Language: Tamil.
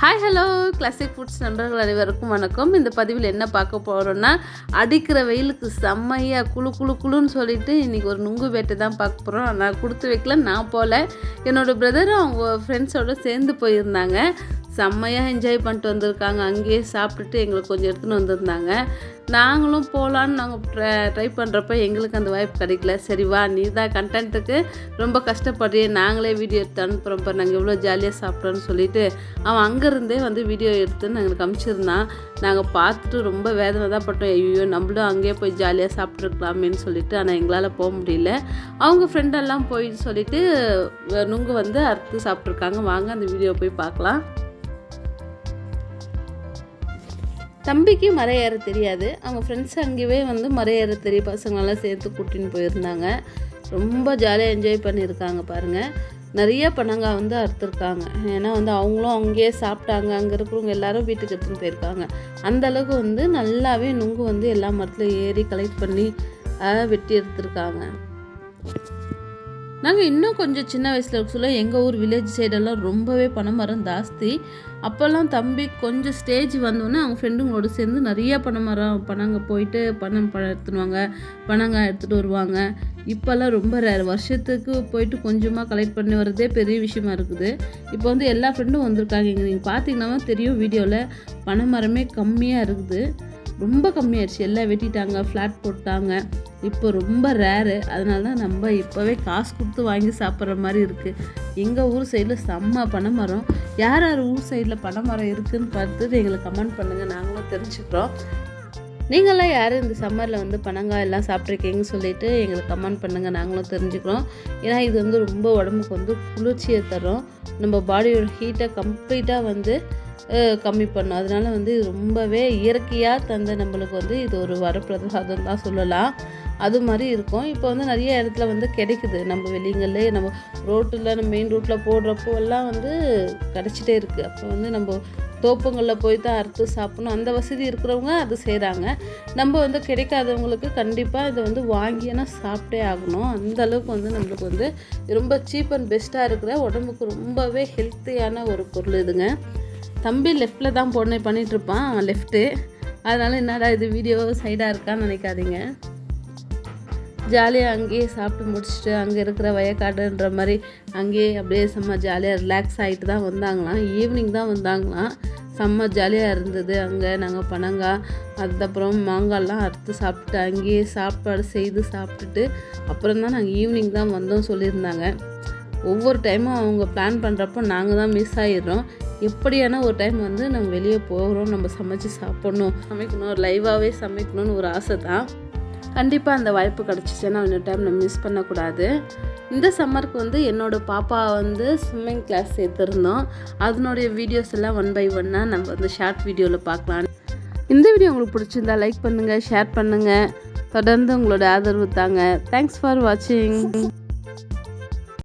ஹாய் ஹலோ கிளாசிக் ஃபுட்ஸ் நண்பர்கள் அனைவருக்கும் வணக்கம். இந்த பதிவில் என்ன பார்க்க போகிறோன்னா அடிக்கிற வெயிலுக்கு செம்மையாக குழு குழு குழுன்னு சொல்லிட்டு இன்றைக்கி ஒரு நுங்கு வேட்டை தான் பார்க்க போகிறோம் நான் கொடுத்து வைக்கல நான் போகல என்னோடய பிரதரும் அவங்க ஃப்ரெண்ட்ஸோடு சேர்ந்து போயிருந்தாங்க. செம்மையாக என்ஜாய் பண்ணிட்டு வந்திருக்காங்க. அங்கேயே சாப்பிட்டுட்டு எங்களுக்கு கொஞ்சம் எடுத்துன்னு வந்திருந்தாங்க. நாங்களும் போகலான்னு நாங்கள் ட்ரை ட்ரை பண்ணுறப்ப எங்களுக்கு அந்த வாய்ப்பு கிடைக்கல. சரி வா நீ தான் கண்டென்ட்டுக்கு ரொம்ப கஷ்டப்படுறியே. நாங்களே வீடியோ எடுத்து அனுப்புகிறோம்ப்ப நாங்கள் எவ்வளோ ஜாலியாக சாப்பிட்றோன்னு சொல்லிட்டு அவன் அங்கேருந்தே வந்து வீடியோ எடுத்து எங்களுக்கு அனுப்பிச்சிருந்தான் நாங்கள் பார்த்துட்டு ரொம்ப வேதனை தான் பட்டோம். ஐயோ நம்மளும் அங்கேயே போய் ஜாலியாக சாப்பிட்ருக்கலாமேன்னு சொல்லிட்டு ஆனால் எங்களால் போக முடியல. அவங்க ஃப்ரெண்டெல்லாம் போயின்னு சொல்லிட்டு நுங்கு வந்து அறுத்து சாப்பிட்ருக்காங்க வாங்க அந்த வீடியோ போய் பார்க்கலாம். தம்பிக்கு மரம் தெரியாது. அவங்க ஃப்ரெண்ட்ஸ் அங்கேயே வந்து மரம் தெரிய பசங்களெல்லாம் சேர்த்து கூட்டின்னு போயிருந்தாங்க. ரொம்ப ஜாலியாக என்ஜாய் பண்ணியிருக்காங்க பாருங்கள் நிறைய பணங்காய் வந்து அறுத்துருக்காங்க. ஏன்னா வந்து அவங்களும் அங்கேயே சாப்பிட்டாங்க. அங்கே இருக்கிறவங்க எல்லாரும் வீட்டுக்கு எடுத்துன்னு போயிருக்காங்க. அந்த அளவுக்கு வந்து நல்லாவே நுங்கு வந்து எல்லா மரத்துலையும் ஏறி கலெக்ட் பண்ணி வெட்டி எடுத்துருக்காங்க. நாங்கள் இன்னும் கொஞ்சம் சின்ன வயசில் இருக்க சொல்ல எங்கள் ஊர் வில்லேஜ் சைடெல்லாம் ரொம்பவே பனைமரம் ஜாஸ்தி. அப்போல்லாம் தம்பி கொஞ்சம் ஸ்டேஜ் வந்தோடனே அவங்க ஃப்ரெண்டுங்களோட சேர்ந்து நிறைய பனைமரம் பனங்க போயிட்டு பணம் பழம் எடுத்துடுவாங்க பனங்காய் எடுத்துகிட்டு வருவாங்க. இப்போல்லாம் ரொம்ப ரேர் வருஷத்துக்கு போயிட்டு கொஞ்சமாக கலெக்ட் பண்ணி வரதே பெரிய விஷயமா இருக்குது. இப்போ வந்து எல்லா ஃப்ரெண்டும் வந்திருக்காங்க. இங்கே நீங்கள் பார்த்தீங்கன்னா தெரியும் வீடியோவில் பனைமரமே கம்மியாக இருக்குது. ரொம்ப கம்மியாயிடுச்சு. எல்லாம் வெட்டிட்டாங்க ஃப்ளாட் போட்டாங்க. இப்போ ரொம்ப ரேரு அதனால தான் நம்ம இப்போவே காசு கொடுத்து வாங்கி சாப்பிட்ற மாதிரி இருக்குது எங்கள் ஊர் சைடில் செம்ம பனைமரம். யார் யார் ஊர் சைடில் பனைமரம் இருக்குதுன்னு பார்த்துட்டு எங்களுக்கு கமெண்ட் பண்ணுங்கள் நாங்களும் தெரிஞ்சுக்கிறோம். நீங்களாம் யார் இந்த சம்மரில் வந்து பனங்காய் எல்லாம் சாப்பிட்ருக்கீங்கன்னு சொல்லிட்டு எங்களுக்கு கமெண்ட் பண்ணுங்கள் நாங்களும் தெரிஞ்சுக்கிறோம். ஏன்னா இது வந்து ரொம்ப உடம்புக்கு வந்து குளிர்ச்சியை தரும். நம்ம பாடியோட ஹீட்டை கம்ப்ளீட்டாக வந்து கம்மி பண்ணும். அதனால வந்து ரொம்பவே இயற்கையாக தந்த நம்மளுக்கு வந்து இது ஒரு வரப்பிரசாதம் தான் சொல்லலாம். அது மாதிரி இருக்கும். இப்போ வந்து நிறைய இடத்துல வந்து கிடைக்குது. நம்ம வெளிங்கள்லே நம்ம ரோட்டில் நம்ம மெயின் ரோட்டில் போடுறப்போ எல்லாம் வந்து கிடச்சிட்டே இருக்குது அப்போ வந்து நம்ம தோப்புங்களில் போய் தான் அறுத்து சாப்பிடணும். அந்த வசதி இருக்கிறவங்க அது செய்கிறாங்க நம்ம வந்து கிடைக்காதவங்களுக்கு கண்டிப்பாக இதை வந்து வாங்கினா சாப்பிட்டே ஆகணும். அந்த அளவுக்கு வந்து நம்மளுக்கு வந்து ரொம்ப சீப் அண்ட் பெஸ்ட்டாக இருக்கிற உடம்புக்கு ரொம்பவே ஹெல்த்தியான ஒரு பொருள் இதுங்க. தம்பி லெஃப்டில் தான் பொண்ணு பண்ணிகிட்ருப்பான் லெஃப்ட்டு அதனால் என்னடா இது வீடியோ சைடாக இருக்கான்னு நினைக்காதீங்க. ஜாலியாக அங்கேயே சாப்பிட்டு முடிச்சுட்டு அங்கே இருக்கிற வயக்காடுன்ற மாதிரி அங்கேயே அப்படியே செம்ம ஜாலியாக ரிலாக்ஸ் ஆகிட்டு தான் வந்தாங்களாம். ஈவினிங் தான் வந்தாங்களாம். செம்ம ஜாலியாக இருந்தது. அங்கே நாங்கள் பனங்காய் அதுக்கப்புறம் மாங்காய்லாம் அறுத்து சாப்பிட்டு அங்கேயே சாப்பாடு செய்து சாப்பிட்டுட்டு அப்புறம் தான் நாங்கள் ஈவினிங் தான் வந்தோம் சொல்லியிருந்தாங்க. ஒவ்வொரு டைமும் அவங்க பிளான் பண்ணுறப்போ நாங்கள் தான் மிஸ் ஆகிடுறோம் எப்படியான ஒரு டைம் வந்து நம்ம வெளியே போகிறோம் நம்ம சமைச்சு சாப்பிட்ணும் சமைக்கணும் லைவாகவே சமைக்கணும்னு ஒரு ஆசை தான் கண்டிப்பாக அந்த வாய்ப்பு கிடச்சிச்சுன்னா இன்னொரு டைம் நம்ம மிஸ் பண்ணக்கூடாது. இந்த சம்மருக்கு வந்து என்னோடய பாப்பா வந்து ஸ்விம்மிங் கிளாஸ் சேர்த்துருந்தோம். அதனுடைய வீடியோஸ் எல்லாம் ஒன் பை ஒன்னாக நம்ம வந்து ஷார்ட் வீடியோவில் பார்க்கலாம். இந்த வீடியோ உங்களுக்கு பிடிச்சிருந்தா லைக் பண்ணுங்கள் ஷேர் பண்ணுங்கள் தொடர்ந்து உங்களோட ஆதரவு தாங்க. தேங்க்ஸ் ஃபார் வாட்சிங்